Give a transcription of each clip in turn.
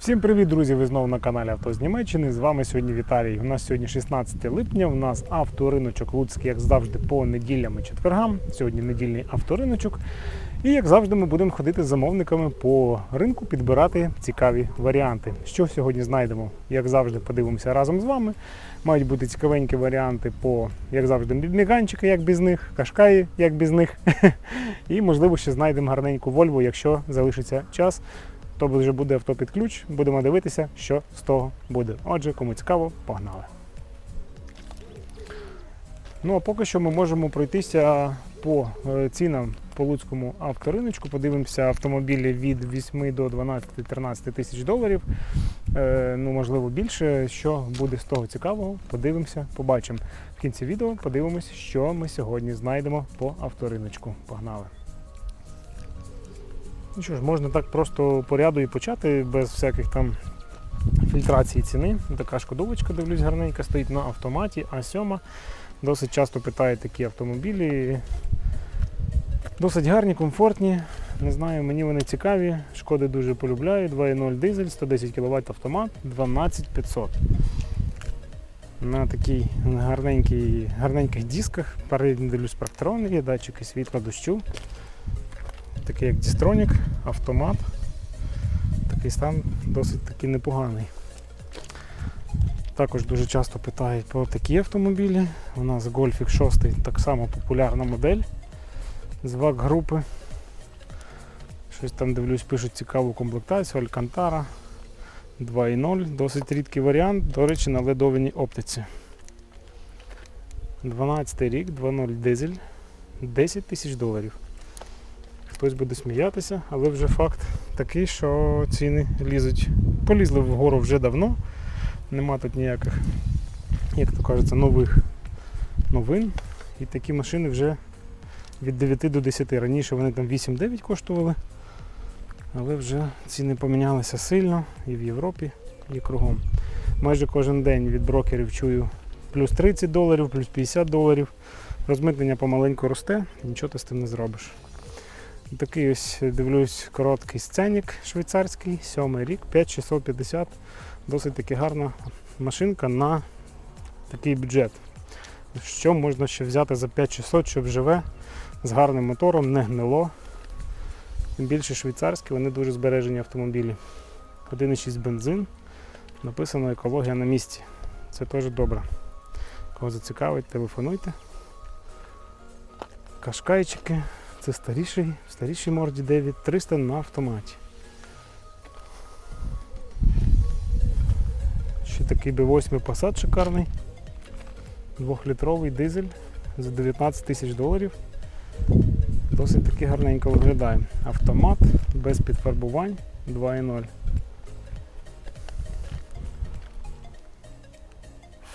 Всім привіт, друзі! Ви знову на каналі Авто з Німеччини. З вами сьогодні Віталій. У нас сьогодні 16 липня. У нас авториночок Луцький, як завжди, по неділям і четвергам. Сьогодні недільний авториночок. І як завжди, ми будемо ходити з замовниками по ринку, підбирати цікаві варіанти. Що сьогодні знайдемо? Як завжди, подивимося разом з вами. Мають бути цікавенькі варіанти по, як завжди, міганчики, як без них, кашкаї, як без них. І, можливо, ще знайдемо гарненьку Вольву, якщо залишиться час то вже буде авто під ключ. Будемо дивитися, що з того буде. Отже, кому цікаво, погнали. Ну а поки що ми можемо пройтися по е, цінам по луцькому авториночку. Подивимося автомобілі від 8 до 12-13 тисяч доларів. Е, ну, можливо, більше. Що буде з того цікавого, подивимося, побачимо. В кінці відео подивимося, що ми сьогодні знайдемо по авториночку. Погнали! Ну що ж, можна так просто по ряду і почати, без всяких там фільтрації ціни. Така шкодовочка, дивлюсь, гарненька, стоїть на автоматі, А7. Досить часто питають такі автомобілі. Досить гарні, комфортні. Не знаю, мені вони цікаві. Шкоди дуже полюбляю. 2.0 дизель, 110 кВт автомат, 12500. На такій гарненькій, гарненьких дисках. Передні дивлюсь парктрони, є датчики світла дощу такий як Distronic, автомат. Такий стан досить таки непоганий. Також дуже часто питають про такі автомобілі. У нас Golfix 6 так само популярна модель з ВАК групи. Щось там дивлюсь, пишуть цікаву комплектацію, Alcantara 2.0, досить рідкий варіант, до речі, на ледованій оптиці. 12 рік, 2.0 дизель, 10 тисяч доларів. Хтось буде сміятися, але вже факт такий, що ціни лізуть, полізли вгору вже давно. Нема тут ніяких, як то кажеться, нових новин. І такі машини вже від 9 до 10. Раніше вони там 8-9 коштували, але вже ціни помінялися сильно і в Європі, і кругом. Майже кожен день від брокерів чую плюс 30 доларів, плюс 50 доларів. Розмитнення помаленьку росте, нічого ти з тим не зробиш. Такий ось дивлюсь короткий сценік швейцарський, сьомий рік, 5650. Досить таки гарна машинка на такий бюджет. Що можна ще взяти за 5600, щоб живе з гарним мотором, не гнило. Тим більше швейцарські, вони дуже збережені автомобілі. 1,6 бензин. Написано екологія на місці. Це теж добре. Кого зацікавить, телефонуйте. Кашкайчики. Це старіший, в старішій морді 9300 на автоматі. Ще такий B8 Passat шикарний. Двохлітровий дизель за 19 тисяч доларів. Досить таки гарненько виглядає. Автомат без підфарбувань 2.0.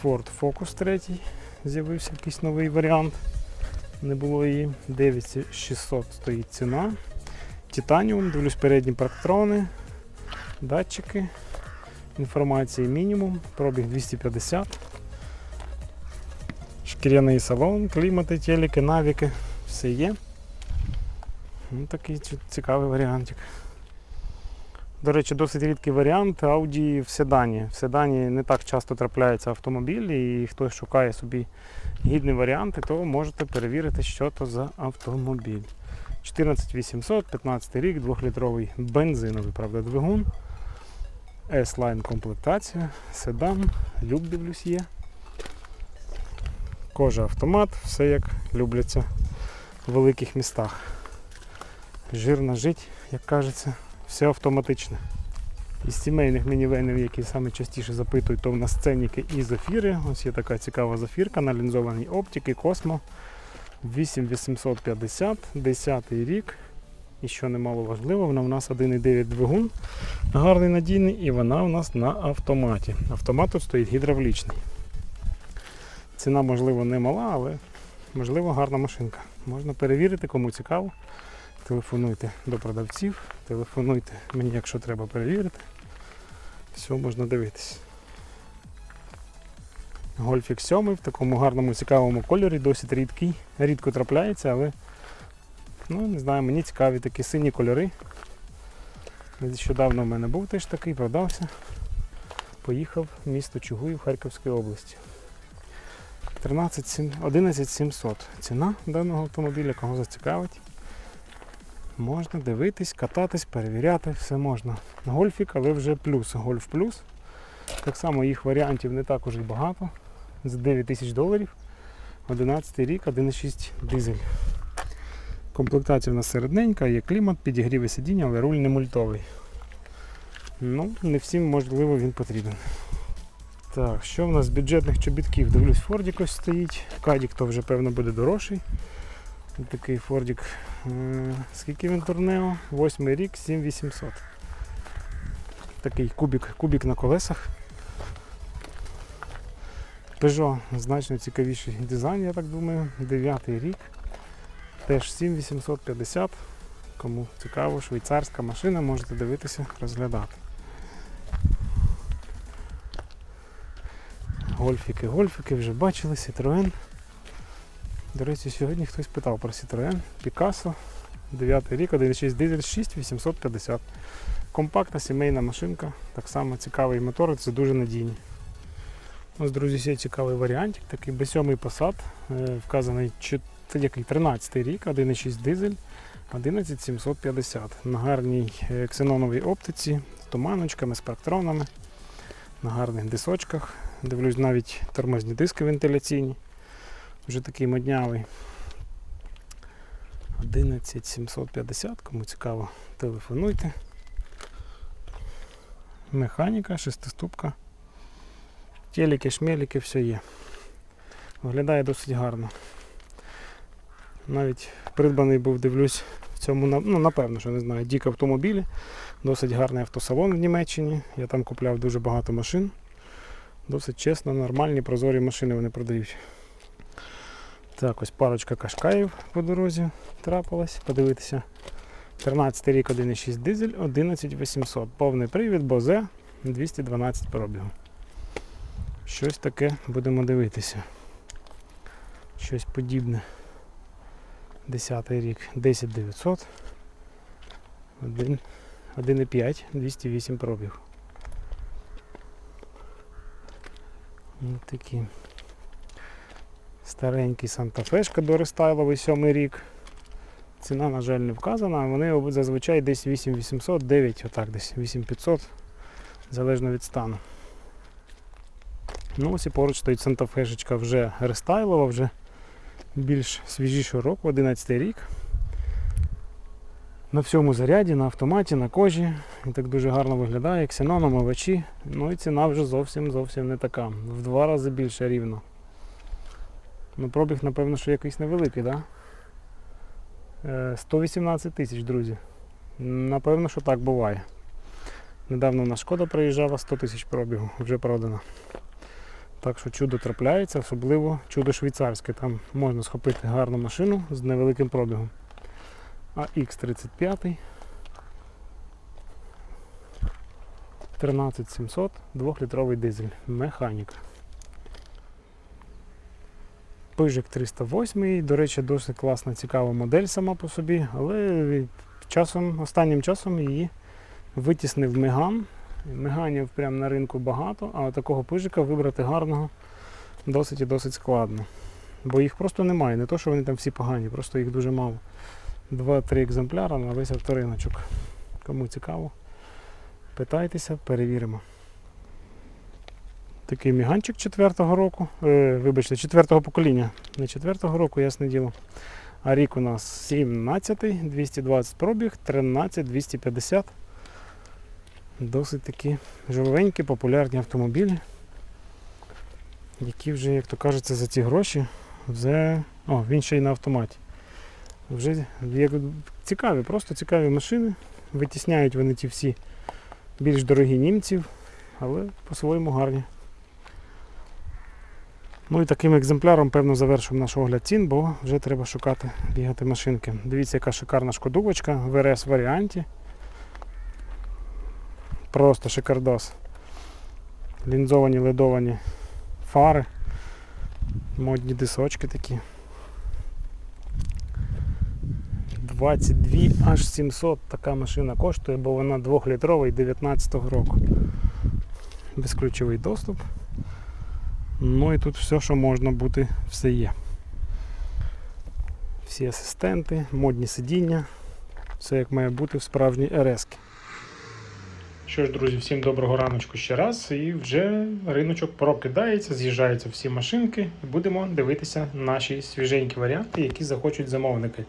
Ford Focus 3 з'явився якийсь новий варіант не було її. 9600 стоїть ціна. Титаніум, дивлюсь передні парктрони, датчики, інформації мінімум, пробіг 250. Шкіряний салон, клімати, телеки, навіки, все є. Ну, Такий цікавий варіантик. До речі, досить рідкий варіант Audi в седані. В седані не так часто трапляються автомобілі, і хтось шукає собі гідні варіанти, то можете перевірити, що то за автомобіль. 14800, 15 рік, 2-літровий бензиновий правда, двигун. S-Line комплектація, седан, люк дивлюсь є. Кожа автомат, все як любляться в великих містах. Жирно жить, як кажеться, все автоматичне. Із сімейних мінівенів, які саме частіше запитують, то в нас сценіки і зафіри. Ось є така цікава зафірка на лінзованій оптики Космо 8850, 10 рік. І що немало важливо, вона у нас 1,9 двигун, гарний надійний, і вона у нас на автоматі. Автомат тут стоїть гідравлічний. Ціна, можливо, не мала, але можливо гарна машинка. Можна перевірити, кому цікаво. Телефонуйте до продавців, телефонуйте мені, якщо треба перевірити. Все можна дивитись. Гольфік 7 в такому гарному цікавому кольорі, досить рідкий. Рідко трапляється, але ну, не знаю, мені цікаві такі сині кольори. Нещодавно в мене був теж такий, продався. Поїхав в місто Чугуїв Харківської області. 13 сім- 11 700 ціна даного автомобіля, кого зацікавить. Можна дивитись, кататись, перевіряти, все можна. Гольфік, але вже плюс. Гольф плюс. Так само їх варіантів не так уже й багато. За 9 тисяч доларів. 11 рік, 1,6 дизель. Комплектація в нас середненька, є клімат, підігріве сидіння, але руль не мультовий. Ну, не всім можливо він потрібен. Так, що в нас з бюджетних чобітків? Дивлюсь, Фордік ось стоїть. Кадік то вже певно буде дорожчий. Такий Фордік. Скільки він турнео? Восьмий рік, 7800. Такий кубік, кубік на колесах. Peugeot значно цікавіший дизайн, я так думаю. Дев'ятий рік. Теж 7850. Кому цікаво, швейцарська машина, можете дивитися, розглядати. Гольфіки, гольфіки вже бачили, Citroën. До речі, сьогодні хтось питав про Citroën. Picasso, 9 рік, 1.6 дизель 6850. Компактна сімейна машинка, так само цікавий мотор, це дуже надійні. Ось, друзі, є цікавий варіантик, такий B7 Passat, е, вказаний чот- який 13 рік, 1.6 дизель, 11750. На гарній е, ксеноновій оптиці, з туманочками, з парктронами, на гарних дисочках. Дивлюсь, навіть тормозні диски вентиляційні. Вже такий моднявий. 11750, кому цікаво, телефонуйте. Механіка, шестиступка. Теліки, шмеліки, все є. Виглядає досить гарно. Навіть придбаний був, дивлюсь, в цьому, ну, напевно, що не знаю, дік автомобілі. Досить гарний автосалон в Німеччині. Я там купляв дуже багато машин. Досить чесно, нормальні, прозорі машини вони продають. Так, ось парочка кашкаїв по дорозі трапилась. Подивитися. 13 рік 1,6 дизель, 11800. Повний привід, Бозе, 212 пробігу. Щось таке будемо дивитися. Щось подібне. 10 рік 10900. 1,5, 208 пробіг. Ось такі. Старенький Санта-Фешка дорестайловий 7 рік. Ціна, на жаль, не вказана, вони зазвичай десь 8800, 9, отак десь 8500, залежно від стану. Ну ось і поруч стоїть Санта-Фешечка вже рестайлова, вже більш свіжішого року, 11 рік. На всьому заряді, на автоматі, на кожі. І так дуже гарно виглядає, ксеноном, овочі. Ну і ціна вже зовсім зовсім не така. В два рази більше рівно. Ну, пробіг, напевно, що якийсь невеликий, так? Да? 118 тисяч, друзі. Напевно, що так буває. Недавно на шкода приїжджала 100 тисяч пробігу, вже продано. Так що чудо трапляється, особливо чудо швейцарське. Там можна схопити гарну машину з невеликим пробігом. А X35 13700, 2-літровий дизель, механіка. Пижик 308, до речі, досить класна, цікава модель сама по собі, але часом, останнім часом її витіснив Меган. Меганів прямо на ринку багато, а такого пижика вибрати гарного досить і досить складно. Бо їх просто немає. Не то, що вони там всі погані, просто їх дуже мало. Два-три екземпляри на весь авториночок. Кому цікаво, питайтеся, перевіримо. Такий міганчик четвертого року, е, вибачте, четвертого покоління, не четвертого року, ясне діло. А рік у нас 17, 220 пробіг, 13, 250. Досить такі живенькі, популярні автомобілі, які вже, як то кажеться, за ці гроші вже. О, він ще й на автоматі. Вже як цікаві, просто цікаві машини. Витісняють вони ті всі більш дорогі німців, але по-своєму гарні. Ну і таким екземпляром, певно, завершуємо наш огляд цін, бо вже треба шукати, бігати машинки. Дивіться, яка шикарна шкодувочка в РС варіанті. Просто шикардос. Лінзовані, ледовані фари, модні дисочки такі. 22 аж 700 така машина коштує, бо вона 2-літрова і 19-го року. Безключовий доступ. Ну і тут все, що можна бути, все є. Всі асистенти, модні сидіння. Все як має бути в справжній РС. Що ж, друзі, всім доброго раночку ще раз. І вже риночок прокидається, з'їжджаються всі машинки, і будемо дивитися наші свіженькі варіанти, які захочуть замовники.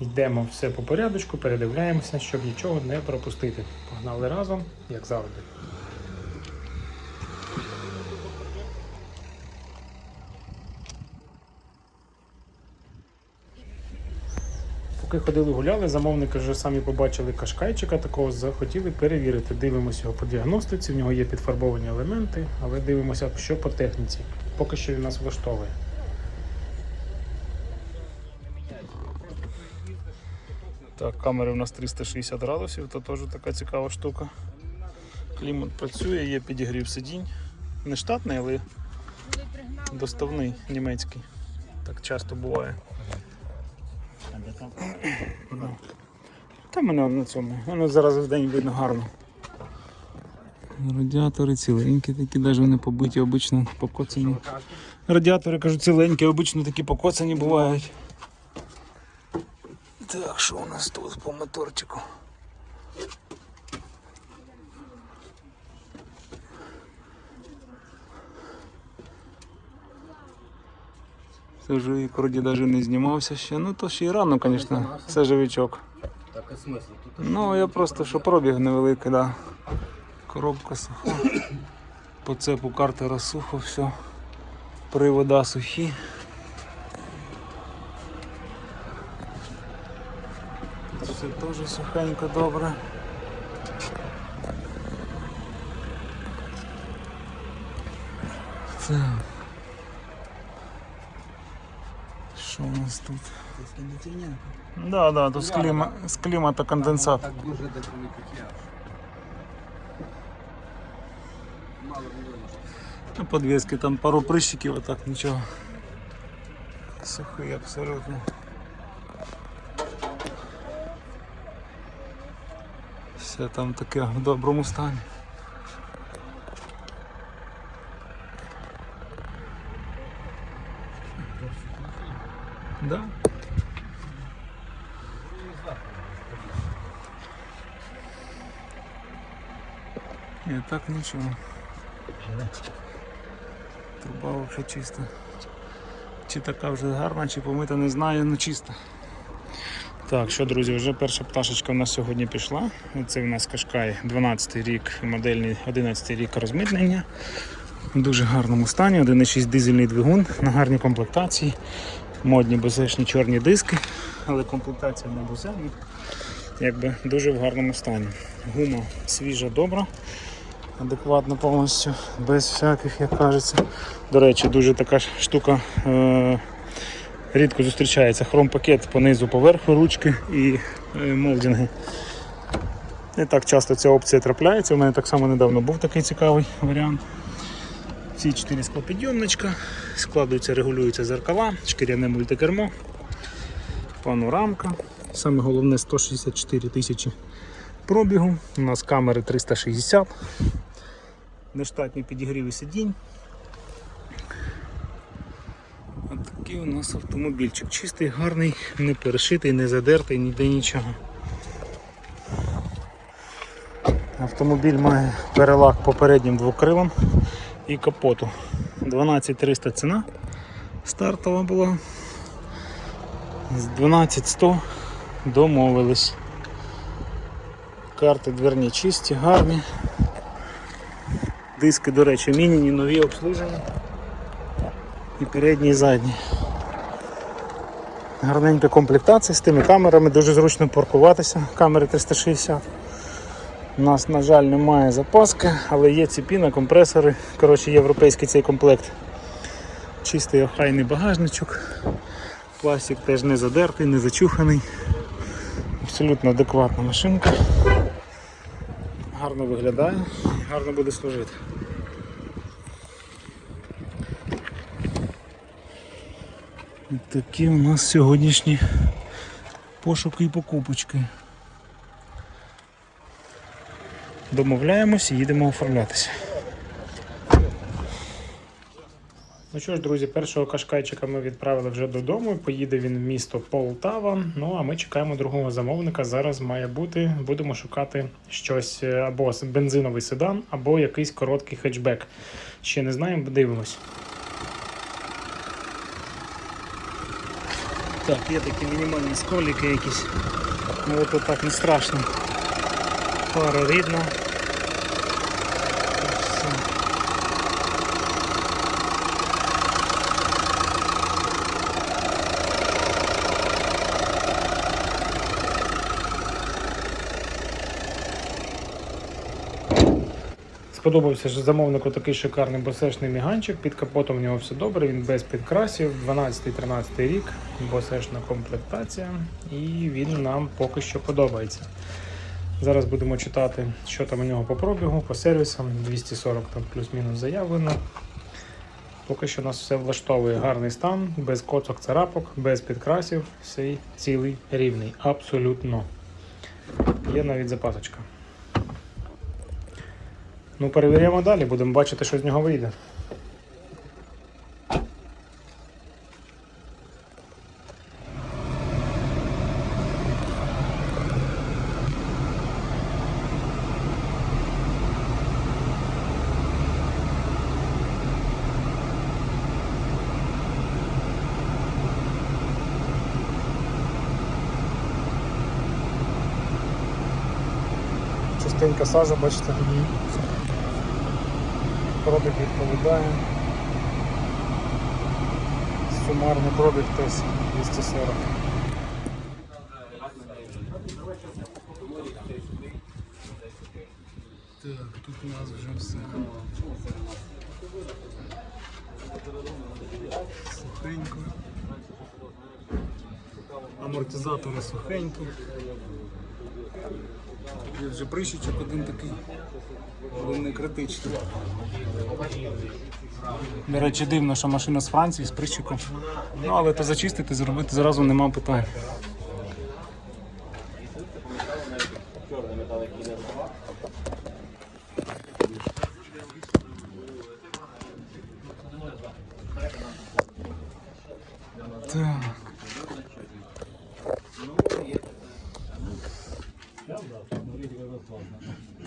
Йдемо все по порядочку, передивляємося, щоб нічого не пропустити. Погнали разом, як завжди. Поки ходили гуляли, замовники вже самі побачили кашкайчика такого, захотіли перевірити. Дивимося його по діагностиці, в нього є підфарбовані елементи, але дивимося, що по техніці. Поки що він нас влаштовує. Так, камери у нас 360 градусів, то теж така цікава штука. Клімат працює, є підігрів сидінь. Не штатний, але доставний німецький. Так часто буває. Та мене на цьому. Воно зараз в день видно гарно. Радіатори ціленькі, такі навіть не побиті, обично покоцані. Радіатори кажу ціленькі, обично такі покоцані бувають. Так, що у нас тут по моторчику? Це ж вроді навіть не знімався ще. Ну то ще й рано, звісно, це живичок. Так а смисл? Тут Ну я просто що пробіг невеликий, да. Коробка суха. По цепу картера сухо, все. Привода сухі. Все теж сухенько добре. Так. у нас тут? кондиціонер. Да, да, тут з, кліма, з клімата конденсат. Так дуже далеко не кип'яш. Мало мільйонів. На подвески там пару прыщиків, а так нічого. Сухий абсолютно. Все там таке в доброму стані. Так нічого. Труба взагалі чиста. Чи така вже гарна, чи помита, не знаю, ну чиста. Так, що, друзі, вже перша пташечка у нас сьогодні пішла. Це у нас Кашкай 12 рік, модельний 11 рік розмитнення. В дуже гарному стані, 1,6 дизельний двигун на гарній комплектації. Модні бозешні чорні диски, але комплектація не бузельна. Якби дуже в гарному стані. Гума свіжа, добра адекватно повністю, без всяких, як кажеться. До речі, дуже така штука е- рідко зустрічається. Хром-пакет по низу поверху, ручки і е, молдинги. Не так часто ця опція трапляється. У мене так само недавно був такий цікавий варіант. Ці чотири склопідйомничка, складуються, регулюються зеркала, шкіряне мультикермо, панорамка. Саме головне 164 тисячі пробігу. У нас камери 360, нештатні підігріви сидінь. Ось такий у нас автомобільчик. Чистий, гарний, не перешитий, не задертий, ніде нічого. Автомобіль має перелак попереднім двокрилом і капоту. 12300 ціна стартова була. З 12100 домовились. Карти дверні чисті, гарні. Диски, до речі, мініні, нові обслужені. І передні, і задні. Гарненька комплектація з тими камерами, дуже зручно паркуватися, камери 360. У нас, на жаль, немає запаски, але є ціпіна, компресори. Коротше, європейський цей комплект. Чистий охайний багажничок. Пластик теж не задертий, не зачуханий. Абсолютно адекватна машинка. Гарно виглядає, гарно буде служити. Такі у нас сьогоднішні Пошуки і покупочки. Домовляємось і їдемо оформлятися. Ну що ж, друзі, першого кашкайчика ми відправили вже додому. Поїде він в місто Полтава. Ну а ми чекаємо другого замовника. Зараз має бути. Будемо шукати щось е, або бензиновий седан, або якийсь короткий хетчбек. Ще не знаємо, дивимось. Так, є такі мінімальні сколіки якісь. Ну от так не страшно. Фара рідна. Все. Сподобався ж замовнику такий шикарний босешний міганчик. Під капотом в нього все добре, він без підкрасів, 12-13 рік, босешна комплектація, і він нам поки що подобається. Зараз будемо читати, що там у нього по пробігу, по сервісам. 240 там плюс-мінус заявлено. Поки що нас все влаштовує гарний стан, без коцок царапок, без підкрасів, всей цілий рівний. Абсолютно. Є навіть запасочка. Ну, перевіряємо далі, будемо бачити, що з нього вийде. Частинка сажа, бачите, пробіг відповідає. Сумарний пробіг теж 240. Так, тут у нас вже все. Сухенько. Амортизатори сухенькі. Є вже прищичок один такий, але не критичний. До речі, дивно, що машина з Франції з прищиком. Ну, але то зачистити, зробити зразу нема питань.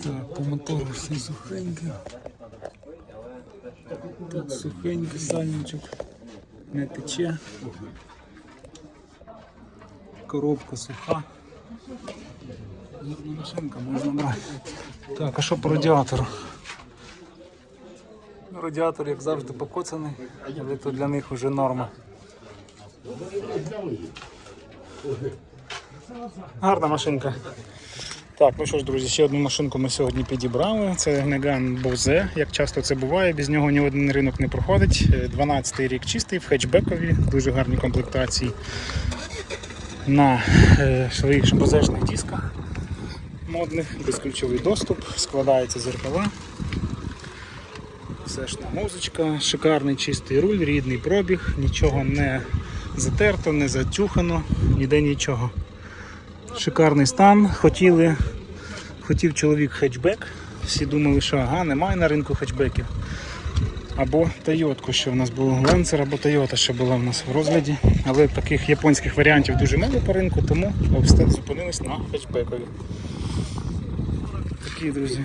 Так, по мотору все сухеньке. Тут сухеньке сальничок. Не тече. Коробка суха. Машинка можна брати. Так, а що по радіатору? Радіатор, як завжди, покоцаний, але то для них вже норма. Гарна машинка. Так, ну що ж, друзі, ще одну машинку ми сьогодні підібрали. Це Megane Bose. Як часто це буває, без нього ні один ринок не проходить. 12-й рік чистий, в хетчбекові, дуже гарні комплектації. На е, своїх бозешних дисках модних, безключовий доступ, складається зеркала. Все музичка, шикарний чистий руль, рідний пробіг, нічого не затерто, не затюхано, ніде нічого. Шикарний стан. Хотіли, хотів чоловік хетчбек. Всі думали, що ага, немає на ринку хетчбеків. Або Тойотку, що в нас був Lancer, або Toyota, що була в нас в розгляді. Але таких японських варіантів дуже мало по ринку, тому обстежили зупинились на хетчбекові. Такі, друзі.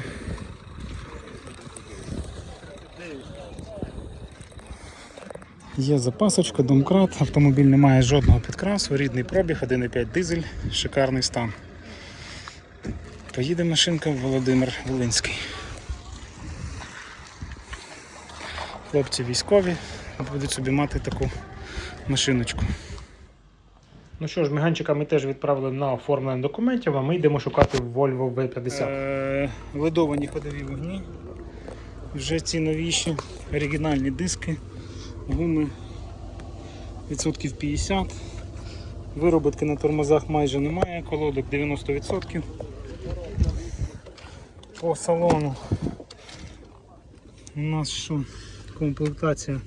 Є запасочка, домкрат, автомобіль не має жодного підкрасу, рідний пробіг, 1,5 дизель, шикарний стан. Поїде машинка в Володимир Волинський. Хлопці військові будуть собі мати таку машиночку. Ну що ж, міганчика ми теж відправили на оформлення документів, а ми йдемо шукати Volvo V50. Е, ледовані ходові вогні. Вже ці новіші оригінальні диски, гуми відсотків 50. Виробітки на тормозах майже немає, колодок 90%. По салону у нас що? Комплектація.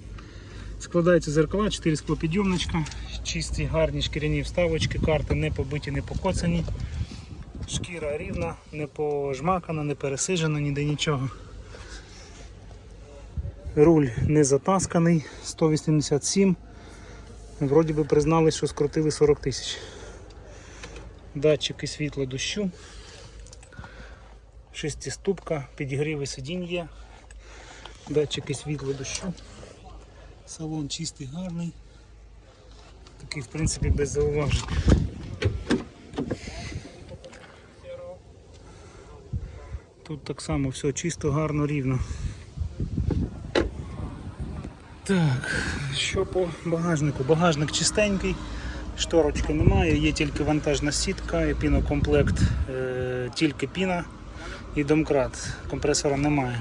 Складається зеркала, 4 склопідйомничка, чисті, гарні шкіряні вставочки, карти не побиті, не покоцані. Шкіра рівна, не пожмакана, не пересижена, ніде нічого. Руль не затасканий, 187. Вроді би признали, що скрутили 40 тисяч. Датчики світла дощу. Шестиступка, підігріви сидінь є. Датчики світла дощу. Салон чистий, гарний. Такий, в принципі, без зауважень. Тут так само все чисто, гарно, рівно. Так, що по багажнику? Багажник чистенький, шторочки немає, є тільки вантажна сітка, і пінокомплект, е, тільки піна і домкрат. Компресора немає.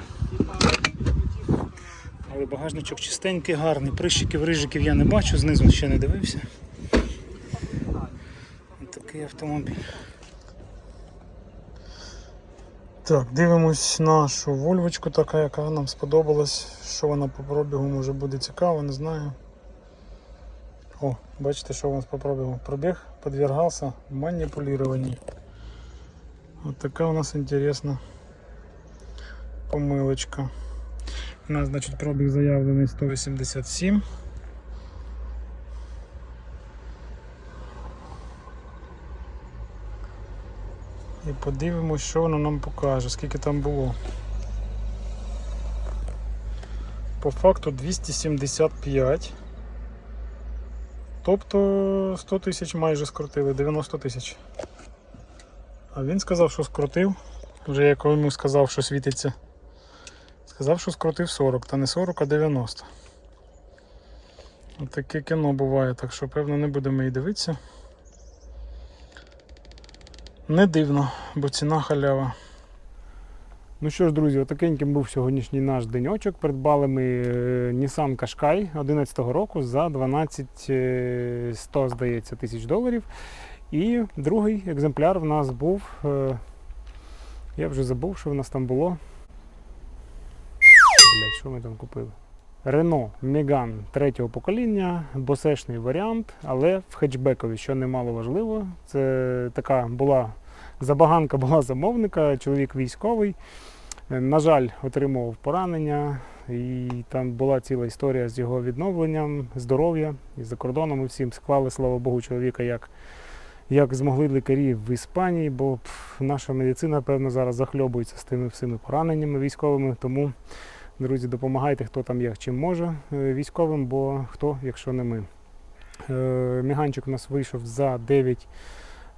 Але багажничок чистенький, гарний. Прищиків, рижиків я не бачу, знизу ще не дивився. Такий автомобіль. Так, дивимось нашу вольвочку, така, яка нам сподобалась. Що вона по пробігу може буде цікаво, не знаю. О, бачите, що у нас по пробігу. Пробіг подвергався маніпулюванню. От така у нас інтересна помилочка. У нас, значить, пробіг заявлений 187. І подивимось, що воно нам покаже, скільки там було. По факту 275. Тобто 100 тисяч майже скрутили, 90 тисяч. А він сказав, що скрутив. Вже я йому сказав, що світиться. Сказав, що скрутив 40, та не 40, а 90. От таке кіно буває, так що певно не будемо і дивитися. Не дивно, бо ціна халява. Ну що ж, друзі, отакеньким був сьогоднішній наш деньочок. Придбали ми е, Nissan Qashqai 11 року за 12 е, 100, здається, тисяч доларів. І другий екземпляр в нас був. е, Я вже забув, що в нас там було. Блять, що ми там купили? Renault Megane третього покоління, босешний варіант, але в хетчбекові, що немало важливо. Це така була забаганка була замовника, чоловік військовий. Е, На жаль, отримував поранення, і там була ціла історія з його відновленням, здоров'я і за кордоном. Ми всім склали, слава Богу, чоловіка як, як змогли лікарі в Іспанії, бо пф, наша медицина, певно, зараз захльобується з тими всіми пораненнями військовими. Тому, друзі, допомагайте, хто там як чим може е, військовим, бо хто, якщо не ми. Е, Міганчик у нас вийшов за 9.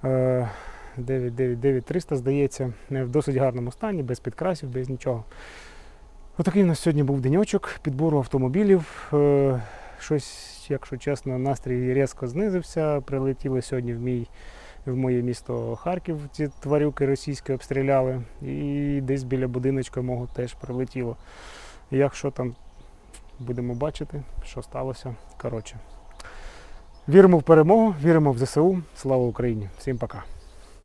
е, 9, 9, 9, 300, здається, в досить гарному стані, без підкрасів, без нічого. Отакий у нас сьогодні був деньочок підбору автомобілів. Щось, якщо чесно, настрій різко знизився. Прилетіли сьогодні в мій в моє місто Харків. Ці тварюки російські обстріляли. І десь біля будиночка мого теж прилетіло. Якщо там будемо бачити, що сталося. Коротше. Віримо в перемогу, віримо в ЗСУ. Слава Україні! Всім пока!